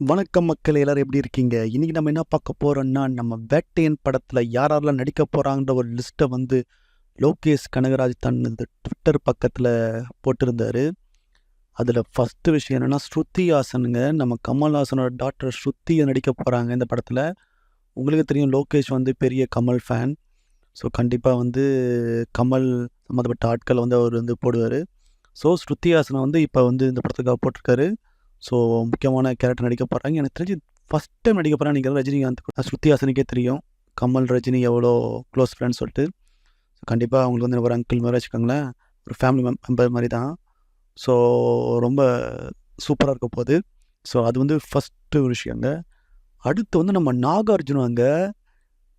வணக்கம் மக்கள் எல்லாரும் எப்படி இருக்கீங்க? இன்னைக்கு நம்ம என்ன பார்க்க போறோம்னா நம்ம வேட்டையன் படத்தில் யார் யாரெல்லாம் நடிக்க போகிறாங்கன்ற ஒரு லிஸ்ட்டை வந்து லோகேஷ் கனகராஜ் தனது ட்விட்டர் பக்கத்தில் போட்டிருந்தாரு. அதில் ஃபஸ்ட்டு விஷயம் என்னென்னா ஸ்ருதி ஹாசனுங்க நம்ம கமல்ஹாசனோட டாக்டர் ஸ்ருதி நடிக்க போகிறாங்க இந்த படத்தில். உங்களுக்கு தெரியும் லோகேஷ் வந்து பெரிய கமல் ஃபேன் ஸோ கண்டிப்பாக வந்து கமல் சம்மந்தப்பட்ட ஆட்களை வந்து அவர் வந்து போடுவார். ஸோ ஸ்ருதி ஹாசனை வந்து இப்போ வந்து இந்த படத்துக்காக போட்டிருக்காரு. ஸோ முக்கியமான கேரக்டர் நடிக்க போகிறாங்க எனக்கு தெரிஞ்சு ஃபஸ்ட் டைம் நடிக்க போகிறாங்க நீங்கள் ரஜினிகாந்த் அது ஸ்ருதி ஹாசனுக்கே தெரியும். கமல் ரஜினி எவ்வளோ க்ளோஸ் ஃப்ரெண்ட்ஸ் சொல்லிட்டு. ஸோ கண்டிப்பாக அவங்களுக்கு வந்து ஒரு அங்கிள் மாதிரி வச்சுக்கோங்களேன். ஒரு ஃபேமிலி மெம்பர் மாதிரி தான். ஸோ ரொம்ப சூப்பராக இருக்க போகுது. ஸோ அது வந்து ஃபஸ்ட்டு விஷயங்க. அடுத்து வந்து நம்ம நாகார்ஜுனாங்க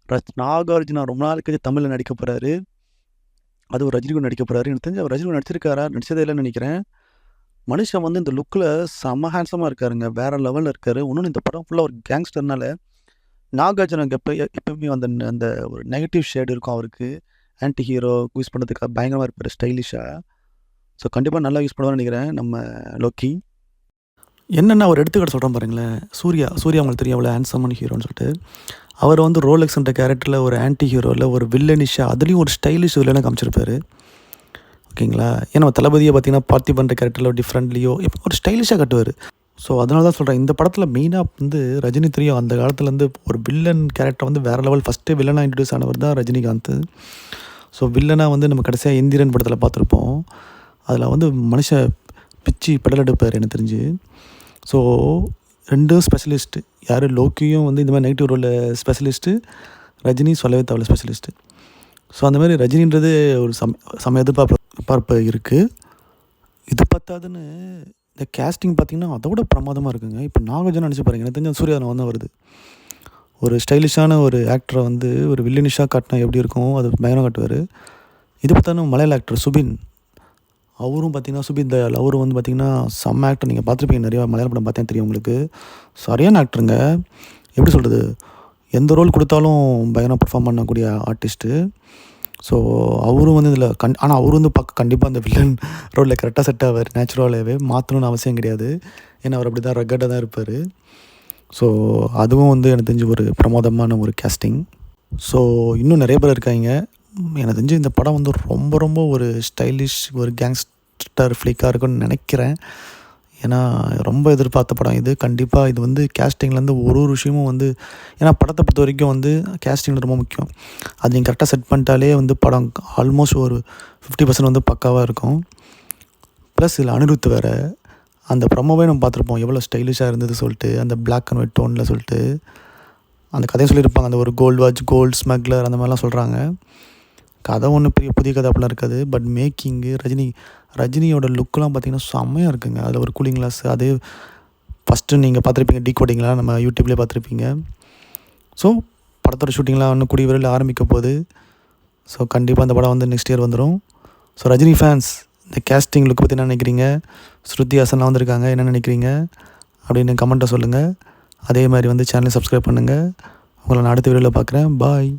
ரஜ் நாகார்ஜுனா ரொம்ப நாள் கழிச்சு தமிழில் நடிக்க போகிறாரு அது ஒரு ரஜினிகும் நடிக்க போகிறாரு எனக்கு தெரிஞ்சு அவர் ரஜினிகும் நடிச்சிருக்காரா? நடிச்சதே இல்லைன்னு நினைக்கிறேன். மனுஷன் வந்து இந்த லுக்கில் செம்ம ஹேண்ட்ஸமாக இருக்காருங்க. வேறு லெவலில் இருக்கார். இன்னொன்று இந்த படம் ஃபுல்லாக ஒரு கேங்ஸ்டர்னால நாகார்ஜுனுக்கு எப்போ எப்பவுமே அந்த அந்த ஒரு நெகட்டிவ் ஷேடு இருக்கும் அவருக்கு. ஆன்டி ஹீரோ யூஸ் பண்ணுறதுக்காக பயங்கரமாக இருப்பார் ஸ்டைலிஷாக ஸோ கண்டிப்பாக நல்லா யூஸ் பண்ணுவான்னு நினைக்கிறேன் நம்ம லோக்கி. என்னென்ன அவர் எடுத்துக்கிட்ட சொல்கிறேன் பாருங்களேன். சூர்யா சூர்யா உங்களுக்கு தெரியும் அவ்வளோ ஹேண்ட்ஸமான ஹீரோன்னு சொல்லிட்டு. அவர் வந்து ரோலெக்ஸ்ன்ற கேரக்டரில் ஒரு ஆன்டி ஹீரோவில் ஒரு வில்லனிஷாக அதுலேயும் ஒரு ஸ்டைலிஷ் வில்லனை காமிச்சிருப்பாரு. ஓகேங்களா? ஏன்னா தளபதியை பார்த்தீங்கன்னா பார்த்திபன்ற கேரக்டரில் டிஃப்ரெண்ட்லியோ இப்போ ஒரு ஸ்டைலிஷாக கட்டுவார். ஸோ அதனால தான் சொல்கிறேன் இந்த படத்தில் மெயினாக வந்து ரஜினி தெரியும். அந்த காலத்துலேருந்து ஒரு வில்லன் கேரக்டர் வந்து வேறு லெவல் ஃபஸ்ட்டு வில்லனாக இன்ட்ரடியூஸ் ஆனவர் தான் ரஜினிகாந்த். ஸோ வில்லனாக வந்து நம்ம கடைசியாக இந்திரன் படத்தில் பார்த்துருப்போம். அதில் வந்து மனுஷன் பிச்சு படல் எடுப்பார் எனக்கு தெரிஞ்சு. ஸோ ரெண்டும் ஸ்பெஷலிஸ்ட்டு யார்? லோக்கியும் வந்து இந்த மாதிரி நெகட்டிவ் ரோலில் ஸ்பெஷலிஸ்ட்டு ரஜினி சொல்லவே தேவையில்ல ஸ்பெஷலிஸ்ட்டு ஸோ அந்த மாதிரி ரஜினின்றது ஒரு சம் சம எதிர்பார்ப்பு. பார்ப்ப இருக்குது இது பத்தாதுன்னு இந்த கேஸ்டிங் பார்த்திங்கன்னா அதோட பிரமாதமாக இருக்குங்க. இப்போ நாகார்ஜுனா நினச்சி பாருங்க. எனக்கு தெரிஞ்ச சூர்யா வந்து வருது. ஒரு ஸ்டைலிஷான ஒரு ஆக்டரை வந்து ஒரு வில்லனிஷாக காட்டினா எப்படி இருக்கும்? அது பயங்கரம் காட்டுவார். இது பார்த்தாலும் மலையாள ஆக்டர் சுபின். அவரும் பார்த்திங்கன்னா சுபின் தயால் அவரும் வந்து பார்த்திங்கன்னா செம்ம ஆக்டர் நீங்கள் பார்த்துருப்பீங்க நிறையா மலையாள படம் பார்த்தேன் தெரியும் உங்களுக்கு. சரியான ஆக்டருங்க எப்படி சொல்கிறது எந்த ரோல் கொடுத்தாலும் பயங்கரம் பர்ஃபார்ம் பண்ணக்கூடிய ஆர்டிஸ்ட்டு ஸோ அவரும் வந்து இதில் கண் ஆனால் அவர் வந்து பார்க்க கண்டிப்பாக அந்த வில்லன் ரோலில் கரெக்டாக செட் ஆவார். நேச்சுரலாகவே மாற்றணும்னு அவசியம் கிடையாது. ஏன்னா அவர் அப்படி தான் ரக்கட்டாக தான் இருப்பார். ஸோ அதுவும் வந்து எனக்கு தெரிஞ்சு ஒரு பிரமாதமான ஒரு கேஸ்டிங் ஸோ இன்னும் நிறைய பேர் இருக்காங்க. எனக்கு தெரிஞ்சு இந்த படம் வந்து ரொம்ப ரொம்ப ஒரு ஸ்டைலிஷ் ஒரு கேங்ஸ்டர் ஃப்ளிக்காக இருக்குன்னு நினைக்கிறேன். ஏன்னா ரொம்ப எதிர்பார்த்த படம் இது. கண்டிப்பாக இது வந்து கேஸ்டிங்லேருந்து ஒரு ஒரு விஷயமும் வந்து ஏன்னா படத்தை பொறுத்த வரைக்கும் வந்து கேஸ்டிங் ரொம்ப முக்கியம். அது நீங்கள் கரெக்டாக செட் பண்ணிட்டாலே வந்து படம் ஆல்மோஸ்ட் ஒரு ஃபிஃப்டி பர்சன்ட் வந்து பக்காவாக இருக்கும். ப்ளஸ் இதில் அனிருத் வேறு. அந்த ப்ரொமோவே நம்ம பார்த்துருப்போம். எவ்வளோ ஸ்டைலிஷாக இருந்தது சொல்லிட்டு அந்த பிளாக் அண்ட் ஒயிட் டோனில் சொல்லிட்டு. அந்த கதையை சொல்லியிருப்பாங்க. அந்த ஒரு கோல்டு வாட்ச் கோல்டு ஸ்மக்லர் அந்த மாதிரிலாம் சொல்கிறாங்க கதை ஒன்றும் பெரிய புதிய கதை அப்படிலாம் இருக்காது பட் மேக்கிங்கு ரஜினி ரஜினியோட லுக்கெலாம் பார்த்திங்கன்னா செம்மையாக இருக்குங்க. அதில் ஒரு கூலிங் கிளாஸ் அது ஃபஸ்ட்டு நீங்கள் பார்த்துருப்பீங்க டீ கோடிங்லாம் நம்ம யூடியூப்லேயே பார்த்துருப்பீங்க. ஸோ படத்தோட ஷூட்டிங்லாம் இன்னும் கூடிய விரைவில் ஆரம்பிக்க போகுது. ஸோ கண்டிப்பாக அந்த படம் வந்து நெக்ஸ்ட் இயர் வந்துடும் ஸோ ரஜினி ஃபேன்ஸ் இந்த கேஸ்டிங் லுக் பற்றி என்ன நினைக்கிறீங்க? ஸ்ருதி ஹாசன்லாம் வந்திருக்காங்க என்ன நினைக்கிறீங்க? அப்படின்னு கமெண்ட்டை சொல்லுங்கள் அதே மாதிரி வந்து சேனலை சப்ஸ்கிரைப் பண்ணுங்கள் உங்களை நான் அடுத்த வீடியோவில் பார்க்குறேன். பாய்